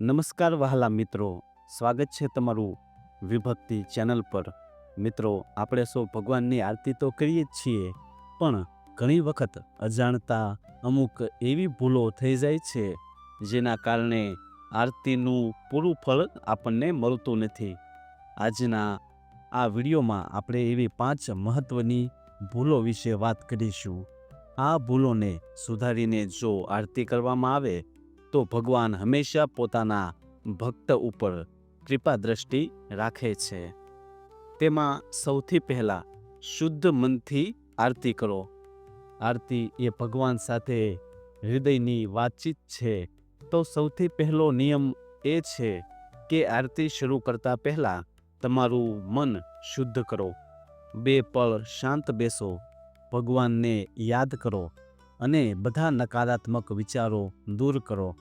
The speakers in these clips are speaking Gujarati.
નમસ્કાર વહાલા મિત્રો. સ્વાગત છે તમારું વિભક્તિ ચેનલ પર. મિત્રો, આપણે સૌ ભગવાનની આરતી તો કરીએ જ છીએ, પણ ઘણી વખત અજાણતા અમુક એવી ભૂલો થઈ જાય છે, જેના કારણે આરતીનું પૂરું ફળ આપણને મળતું નથી. આજના આ વિડીયોમાં આપણે એવી પાંચ મહત્ત્વની ભૂલો વિશે વાત કરીશું. આ ભૂલોને સુધારીને જો આરતી કરવામાં આવે તો ભગવાન હંમેશા પોતાના ભક્ત ઉપર કૃપા દ્રષ્ટિ રાખે છે. તેમાં સૌથી પહેલાં શુદ્ધ મનથી આરતી કરો. આરતી એ ભગવાન સાથે હૃદયની વાતચીત છે. તો સૌથી પહેલો નિયમ એ છે કે આરતી શરૂ કરતા પહેલાં તમારું મન શુદ્ધ કરો. બે પળ શાંત બેસો. ભગવાનને યાદ કરો અને બધા નકારાત્મક વિચારો દૂર કરો.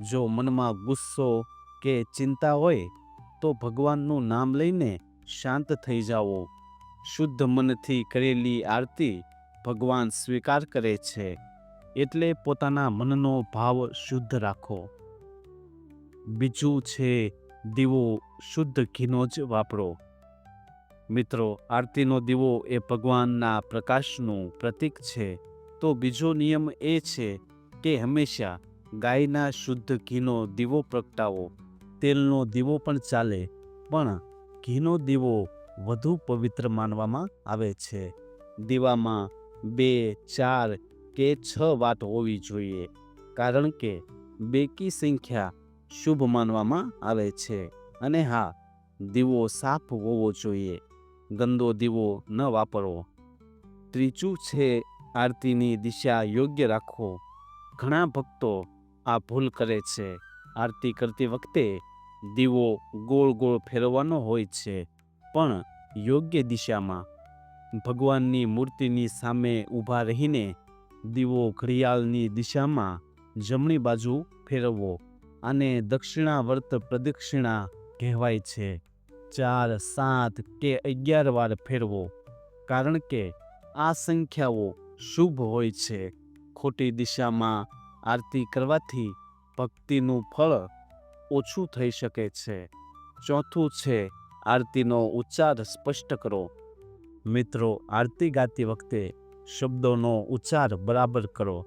જો મનમાં ગુસ્સો કે ચિંતા હોય, તો ભગવાનનું નામ લઈને શાંત થઈ જાઓ. શુદ્ધ મનથી કરેલી આરતી ભગવાન સ્વીકાર કરે છે. એટલે પોતાના મનનો ભાવ શુદ્ધ રાખો. બીજું છે, દીવો શુદ્ધ ઘીનો જ વાપરો. મિત્રો, આરતીનો દીવો એ ભગવાનના પ્રકાશનું પ્રતીક છે. તો બીજો નિયમ એ છે કે હંમેશા ગાયના શુદ્ધ ઘીનો દીવો પ્રગટાવો. તેલનો દીવો પણ ચાલે, પણ ઘીનો દીવો વધુ પવિત્ર માનવામાં આવે છે. દીવામાં બે, ચાર કે છ વાત હોવી જોઈએ, કારણ કે બેકી સંખ્યા શુભ માનવામાં આવે છે. અને હા, દીવો સાફ હોવો જોઈએ. ગંદો દીવો ન વાપરવો ત્રીજું છે, આરતીની દિશા યોગ્ય રાખો. ઘણા ભક્તો આ ભૂલ કરે છે. આરતી કરતી વખતે દીવો ગોળ ગોળ ફેરવવાનો હોય છે, પણ યોગ્ય દિશામાં. ભગવાનની મૂર્તિની સામે ઊભા રહીને દીવો ઘડિયાળની દિશામાં જમણી બાજુ ફેરવવો, આને દક્ષિણાવર્ત પ્રદક્ષિણા કહેવાય છે. ચાર, સાત કે અગિયાર વાર ફેરવો, કારણ કે આ સંખ્યાઓ શુભ હોય છે. ખોટી દિશામાં આરતી કરવાથી ભક્તિનું ફળ ઓછું થઈ શકે છે. ચોથું છે, આરતીનો ઉચ્ચાર સ્પષ્ટ કરો. મિત્રો, આરતી ગાતી વખતે શબ્દોનો ઉચ્ચાર બરાબર કરો.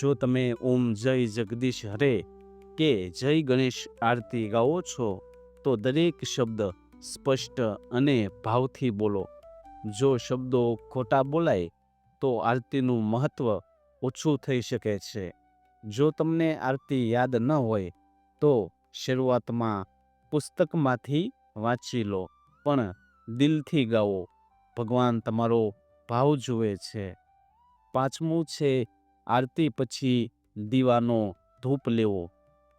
જો તમે ઓમ જય જગદીશ હરે કે જય ગણેશ આરતી ગાઓ છો, તો દરેક શબ્દ સ્પષ્ટ અને ભાવથી બોલો. જો શબ્દો ખોટા બોલાય, તો આરતીનું મહત્ત્વ ઓછું થઈ શકે છે. જો તમને આરતી યાદ ન હોય, તો શરૂઆતમાં પુસ્તકમાંથી વાંચી લો, પણ દિલથી ગાઓ. ભગવાન તમારો ભાવ જુએ છે. પાંચમું છે, આરતી પછી દીવાનો ધૂપ લેવો.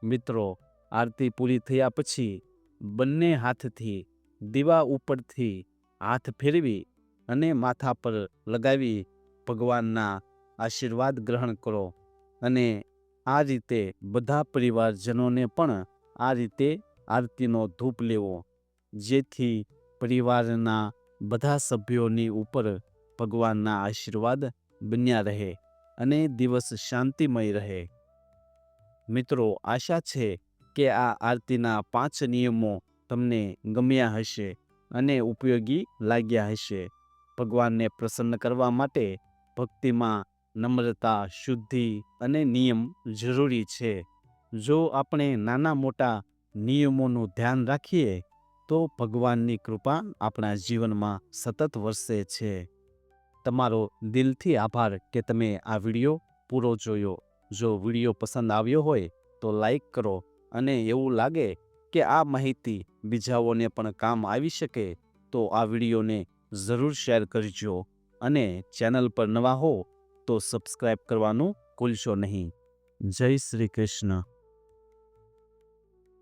મિત્રો, આરતી પૂરી થયા પછી બંને હાથથી દીવા ઉપરથી હાથ ફેરવી અને માથા પર લગાવી ભગવાનના આશીર્વાદ ગ્રહણ કરો અને આ રીતે બધા પરિવારજનોને પણ આ રીતે આરતીનો ધૂપ લેવો. જેથી પરિવારના બધા સભ્યોની ઉપર ભગવાનના આશીર્વાદ બન્યા રહે અને દિવસ શાંતિમય રહે. મિત્રો, આશા છે કે આ આરતીના પાંચ નિયમો તમને ગમ્યા હશે અને ઉપયોગી લાગ્યા હશે. ભગવાનને પ્રસન્ન કરવા માટે ભક્તિમાં નમ્રતા, શુદ્ધિ અને નિયમ જરૂરી છે. જો આપણે નાના મોટા નિયમોનું ધ્યાન રાખીએ, તો ભગવાનની કૃપા આપણા જીવનમાં સતત વરસે છે. તમારો દિલથી આભાર કે તમે આ વીડિયો પૂરો જોયો. જો વીડિયો પસંદ આવ્યો હોય, તો લાઈક કરો અને એવું લાગે કે આ માહિતી બીજાઓને પણ કામ આવી શકે, તો આ વિડીયોને જરૂર શેર કરજો અને ચેનલ પર નવા હો તો સબસ્ક્રાઈબ કરવાનું ભૂલશો નહીં. જય શ્રી કૃષ્ણ.